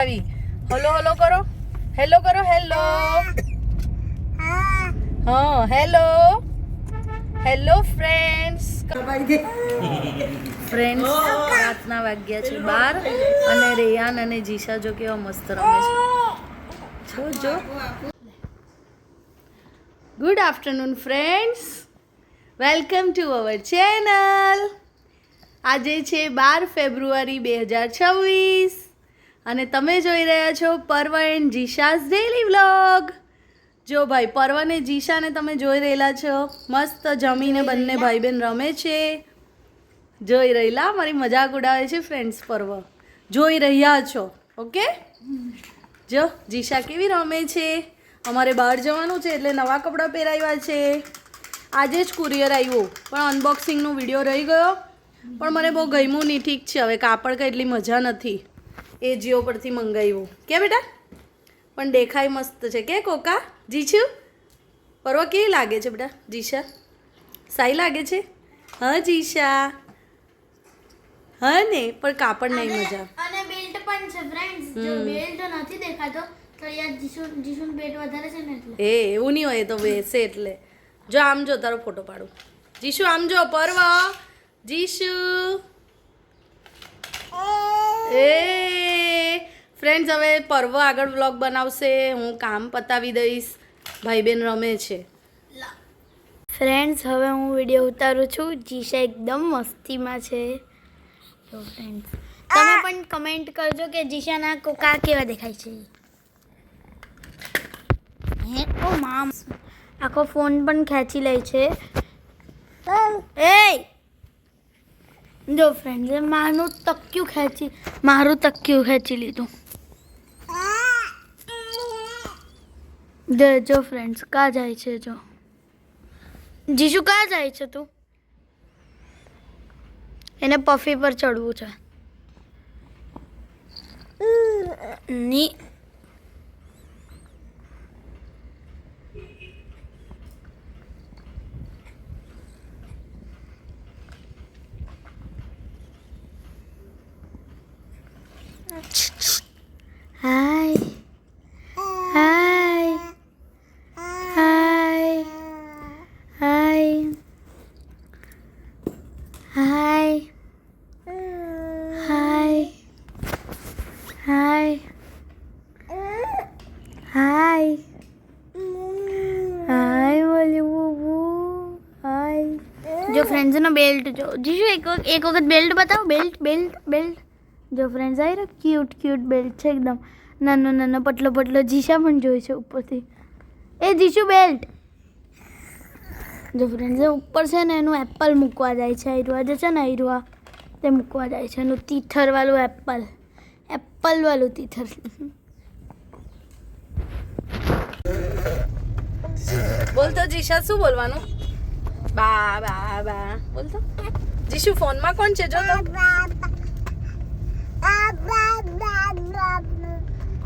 Hello hello કરો. Hello કરો, hello. હા, હેલો. હેલો ફ્રેન્ડ્સ ફ્રેન્ડ્સ રાતના વાગ્યા છે બાર. અને રેયાન અને જીશા જો કેવા મસ્ત રમે છે. જો જો. Good afternoon friends welcome to our channel આજે છે બાર ફેબ્રુઆરી બે હજાર છવ્વીસ. અને તમે જોઈ રહ્યા છો પર્વ એન્ડ જીશાઝ ડેલી વ્લોગ જો ભાઈ, પર્વ ને જીશાને તમે જોઈ રહેલા છો. મસ્ત જમીને બંને ભાઈ બહેન રમે છે. જોઈ રહેલા? મારી મજાક ઉડાવે છે ફ્રેન્ડ્સ પર્વ. જોઈ રહ્યા છો, ઓકે? જો, જીશા કેવી રમે છે? અમારે બહાર જવાનું છે એટલે નવા કપડાં પહેરાવ્યા છે. આજે જ કુરિયર આવ્યું પણ અનબોક્સિંગનો વીડિયો રહી ગયો. પણ મને બહુ ગમ્યું નહીં, ઠીક છે. હવે કાપડ કંઈ એટલી મજા નથી. એ જીઓ પરથી મંગાવ્યું. કે બેટા? પણ દેખાય મસ્ત છે. કે કોકા? જીછું? પરવા કેવી લાગે છે બેટા? જીશા? સાઈ લાગે છે? હા જીશા. હા ને પણ કાપડ નહીં મજા. અને બેલ્ટ પણ છે ફ્રેન્ડ્સ જો બેલ્ટ નથી દેખાતો તો યાર જીસુ જીસુન બેટ વધારે છે ને એટલે. એ એવું નહીં હોય તો બેસે એટલે. જો આમ જો તારો ફોટો પાડું. જીશુ આમ જો પર્વ. જીશુ એ ફ્રેન્ડ્સ હવે પર્વ આગળ વ્લોગ બનાવશે. હું કામ પતાવી દઈશ. ભાઈ બેન રમે છે. ફ્રેન્ડ્સ હવે હું વીડિયો ઉતારું છું. જીશા એકદમ મસ્તીમાં છે. તો ફ્રેન્ડ્સ તમે પણ કમેન્ટ કરજો કે જીશાના કોકા કેવા દેખાય છે. હે? ઓ મામ. આખો ફોન પણ ખેંચી લે છે. એ જો ફ્રેન્ડ્સ મારું તક્યું ખેંચી મારું તક્યું ખેંચી લીધું. જો જો ફ્રેન્ડ્સ કા જાય છે જો? જીશુ કા જાય છે તું? એને પફી પર ચડવું છે. ની. હાય હાય હાય હાય હાય હાય હાય બોલી બુબુ હાય જો ફ્રેન્ડ્સનો બેલ્ટ જો જીશુ એક એક વખત બેલ્ટ બતાવો બેલ્ટ બેલ્ટ બેલ્ટ જો ફ્રેન્ડ્સ આવી રહ્યો ક્યુટ ક્યુટ બેલ્ટ છે એકદમ. નાનો નાનો, પટલો પટલો જીશા પણ જોઈ છે ઉપરથી. એ જીશુ બેલ્ટ જો જે ઉપર છે ને, એનું એપલ મૂકવા જાય છે. આયરુઆ જે છે ને, આયરુઆ, તે મૂકવા જાય છે. એનું તીથરવાળું એપલ એપલવાળું તીથર. બોલતો જીશા, શું બોલવાનું? બા બા બા. બોલતો જીશુ, ફોનમાં કોણ છે? જો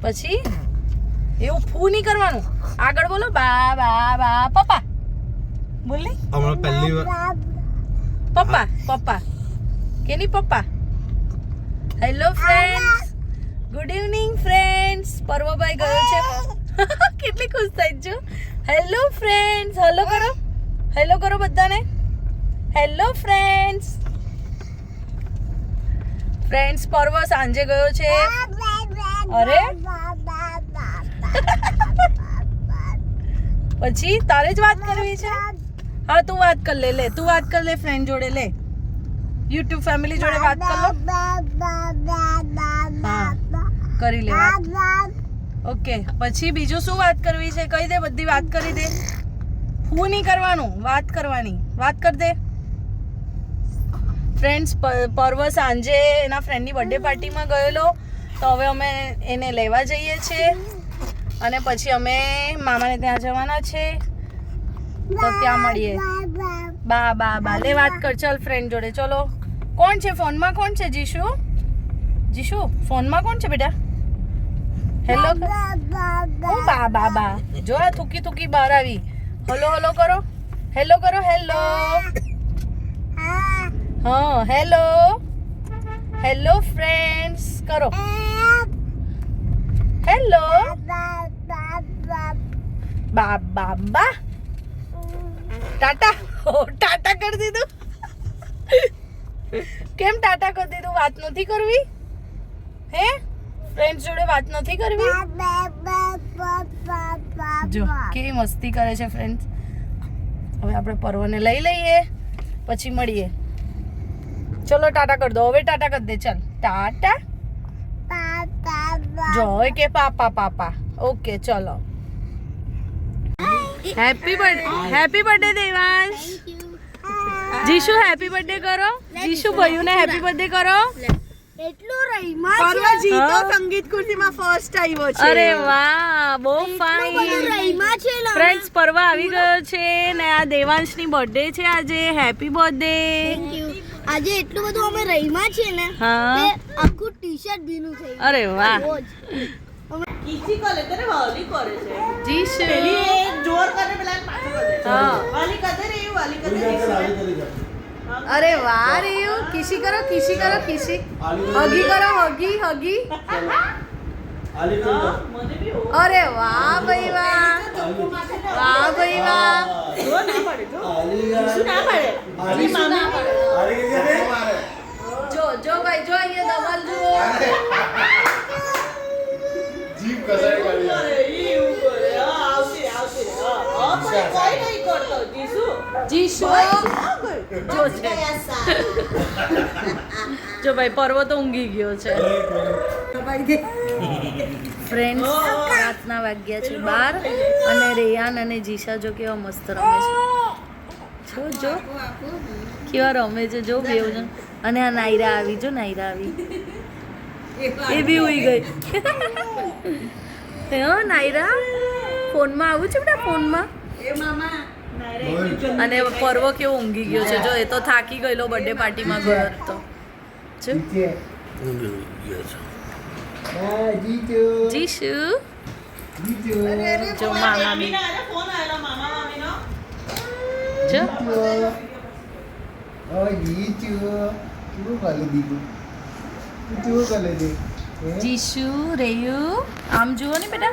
પછી? એવું ફૂ નહીં કરવાનું. આગળ બોલો. બા બા બા. હમણાં પહેલી વાર પપ્પા પપ્પા. કેની પપ્પા? Hello friends good evening friends પર્વભાઈ ગયો છે. કેટલી ખુશ થઈ છો? હેલો ફ્રેન્ડ્સ હેલો કરો. હેલો કરો બધાને. હેલો ફ્રેન્ડ્સ ફ્રેન્ડ્સ પર્વ સાંજે ગયો છે. અરે? પછી તારે જ વાત કરવી છે? હા, તું વાત કર, લે લે, તું વાત કર, લે ફ્રેન્ડ જોડે, લે. યુટ્યુબ ફેમિલી જોડે વાત કર, લો. કરી લે વાત. ઓકે પછી બીજું શું વાત કરવી છે? કહી દે, બધી વાત કરી દે. હું નહીં કરવાનું, વાત કરવાની. વાત કર દે. ફ્રેન્ડ્સ પર્વ સાંજે એના ફ્રેન્ડની બર્થડે પાર્ટીમાં ગયેલો. તો હવે અમે એને લેવા જઈએ છીએ. અને પછી અમે મામાને ત્યાં જવાના છે. તો ત્યાં મળીએ. બા બા. બા લે વાત કર. ચલ ફ્રેન્ડ જોડે. ચલો. કોણ છે? ફોનમાં કોણ છે જીશુ? જીશુ ફોનમાં કોણ છે બેટા? હેલો ઓ બા બા બા. જો આ થૂકી થૂકી બહાર આવી. હલો હલો કરો. હેલો કરો હેલો હા. હેલો હેલો ફ્રેન્ડ્સ કરો. હેલો બા બા બા. ટાટા. ટાટા કરી દીધું. કેમ ટાટા કરી દીધું? વાત નથી કરવી? હે? ફ્રેન્ડ્સ જોડે વાત નથી કરવી? જો કેવી મસ્તી કરે છે ફ્રેન્ડ્સ હવે આપણે પર્વને લઈ લઈએ પછી મળીએ. ચલો ટાટા કરી દો. હવે ટાટા કરી દે. ચાલ. ટાટા. જો હવે કે પાપા પાપા. ઓકે ચલો. Happy birthday happy birthday Devansh Jishu happy birthday કરો. જીશુ ભયુને હેપી બર્થડે કરો. એટલું રહીમાં સંગીત ખુરશીમાં ફર્સ્ટ આવ્યો છે? અરે વાહ બહુ ફાઇન રહીમાં છે ફ્રેન્ડ્સ પરવા આવી ગયો છે ને આ દેવાંશની બર્થડે છે આજે. હેપી બર્થડે આજે એટલું બધું અમે રહીમાં છે ને આખું ટી શર્ટ ભીનું થઈ અરે વાહ. રોજ જીશુ હા. અરે વાહ રેયુ કિસી કરો કિસી કરો કિસી હગી કરો હગી હગી. અરે વાહ ભાઈ વાહ. વાહ ભાઈ વાહ. જો જો ભાઈ જો અહીંયા જીશુ જો જો ભાઈ પર્વત ઊંઘી ગયો છે. ફ્રેન્ડ્સ રાતના વાગ્યા છે બાર અને રેયાન અને જીશા જો કેવા મસ્ત રમે છે. જો જો. કેવા રમે છે જો બેવ જણ અને આ નાયરા આવી જો નાયરા આવી. એ બી ઉઈ ગઈ. હે નાયરા. ફોનમાં આવું છે બેટા ફોનમાં? અને પર્વ કેવો ઊંઘી ગયો છે? જો, એ તો થાકી ગયેલો બર્થડે પાર્ટીમાં ગયો હતો જીશુ. જો, મામા રેયુ. આમ જુઓ ને બેટા.